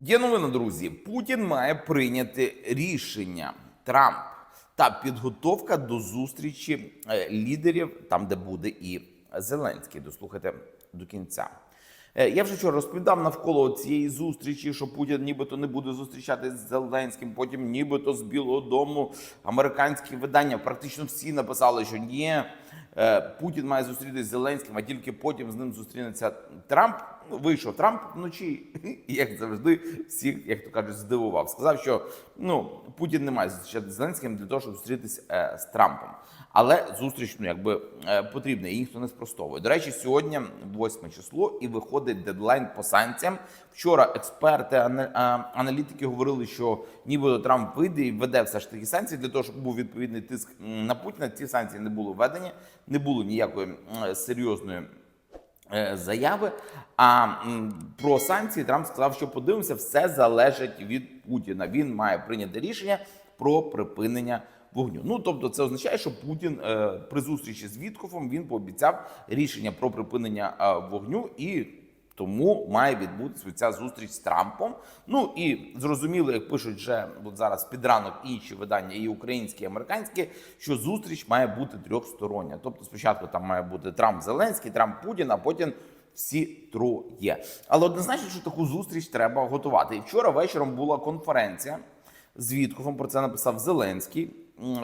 Є новина, друзі. Путін має прийняти рішення Трамп та підготовка до зустрічі е, лідерів, там де буде і Зеленський. Дослухайте до кінця. Е, Я вже вчора розповідав навколо цієї зустрічі, що Путін нібито не буде зустрічатись з Зеленським. Потім, нібито з Білого Дому, американські видання практично всі написали, що ні, е, Путін має зустрітися з Зеленським, а тільки потім з ним зустрінеться Трамп. Вийшов Трамп вночі, і як завжди, всіх, як то кажуть, здивував. Сказав, що ну Путін не має зустрічатися з Зеленським для того, щоб зустрітися е, з Трампом. Але зустріч ну якби е, потрібна, її ніхто не спростовує. До речі, сьогодні 8 число, і виходить дедлайн по санкціям. Вчора експерти, аналітики говорили, що нібито Трамп вийде і введе все ж таки санкції для того, щоб був відповідний тиск на Путіна. Ці санкції не були введені, не було ніякої серйозної е, заяви. А про санкції Трамп сказав, що подивимося, все залежить від Путіна. Він має прийняти рішення про припинення вогню. Ну тобто, це означає, що Путін е, при зустрічі з Віткофом він пообіцяв рішення про припинення е, вогню і. Тому має відбутися ця зустріч з Трампом. Ну і зрозуміло, як пишуть вже от зараз під ранок інші видання, і українські, і американські, що зустріч має бути трьохстороння. Тобто, спочатку там має бути Трамп Зеленський, Трамп Путін, а потім всі троє. Але однозначно, що таку зустріч треба готувати. І вчора вечором була конференція з Віткофом. Про це написав Зеленський.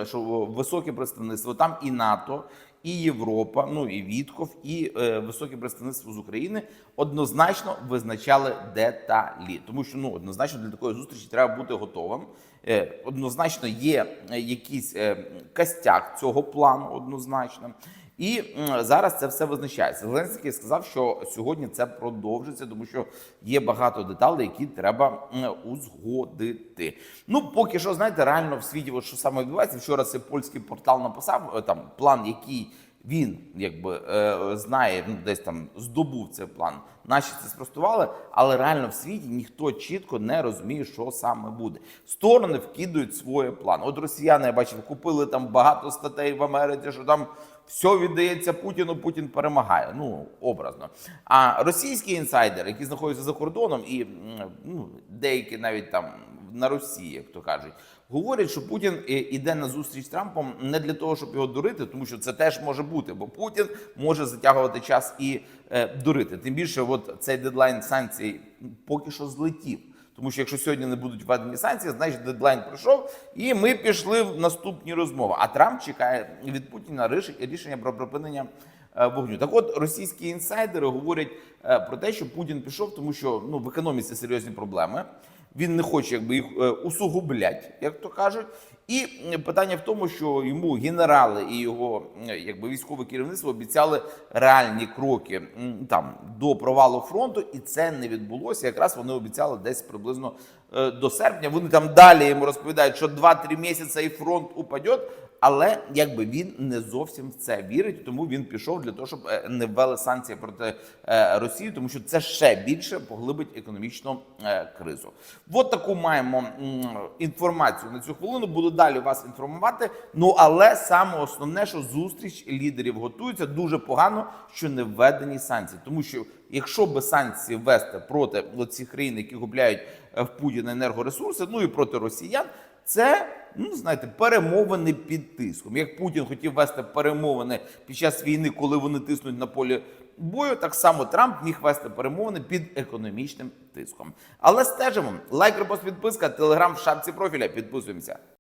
Що високе представництво там і НАТО, і Європа, ну і Вітков, і е, високе представництво з України однозначно визначали деталі, тому що ну однозначно для такої зустрічі треба бути готовим. Е, однозначно є е, якийсь е, костяк цього плану, однозначно. І зараз це все визначається. Зеленський сказав, що сьогодні це продовжиться, тому що є багато деталей, які треба узгодити. Ну, поки що, знаєте, реально в світі, от що саме відбувається. Вчора це польський портал написав е, там план, який він якби е, знає, ну десь там здобув цей план. Наші це спростували, але реально в світі ніхто чітко не розуміє, що саме буде. Сторони вкидують свої плани. От росіяни я бачив, купили там багато статей в Америці, що там все віддається Путіну, Путін перемагає. Ну образно. А російські інсайдери, які знаходяться за кордоном, і ну, деякі навіть там на Росії, як то кажуть, говорять, що Путін е, іде на зустріч з Трампом не для того, щоб його дурити, тому що це теж може бути, бо Путін може затягувати час і е, дурити. Тим більше, от цей дедлайн санкцій поки що злетів. Тому що якщо сьогодні не будуть введені санкції, значить дедлайн пройшов, і ми пішли в наступні розмови. А Трамп чекає від Путіна рішення про припинення е, вогню. Так от російські інсайдери говорять про те, що Путін пішов, тому що ну в економіці серйозні проблеми. Він не хоче якби їх е, усугублять, як то кажуть. І питання в тому, що йому генерали і його якби військове керівництво обіцяли реальні кроки там до провалу фронту, і це не відбулося. Якраз вони обіцяли десь приблизно е, до серпня. Вони там далі йому розповідають, що 2-3 місяці і фронт упаде. Але якби він не зовсім в це вірить, тому він пішов для того, щоб е, не ввели санкції проти е, Росії, тому що це ще більше поглибить економічну кризу. От таку маємо інформацію на цю хвилину. Буду далі вас інформувати. Ну але саме основне, що зустріч лідерів готується, дуже погано, що не введені санкції, тому що якщо би санкції ввести проти цих країн, які купляють е, в Путіна енергоресурси, ну і проти росіян. Це ну знаєте, перемовини під тиском. Як Путін хотів вести перемовини під час війни, коли вони тиснуть на полі бою, так само Трамп міг вести перемовини під економічним тиском. Але стежимо. Лайк, репост, підписка, телеграм в шапці профіля. Підписуємося.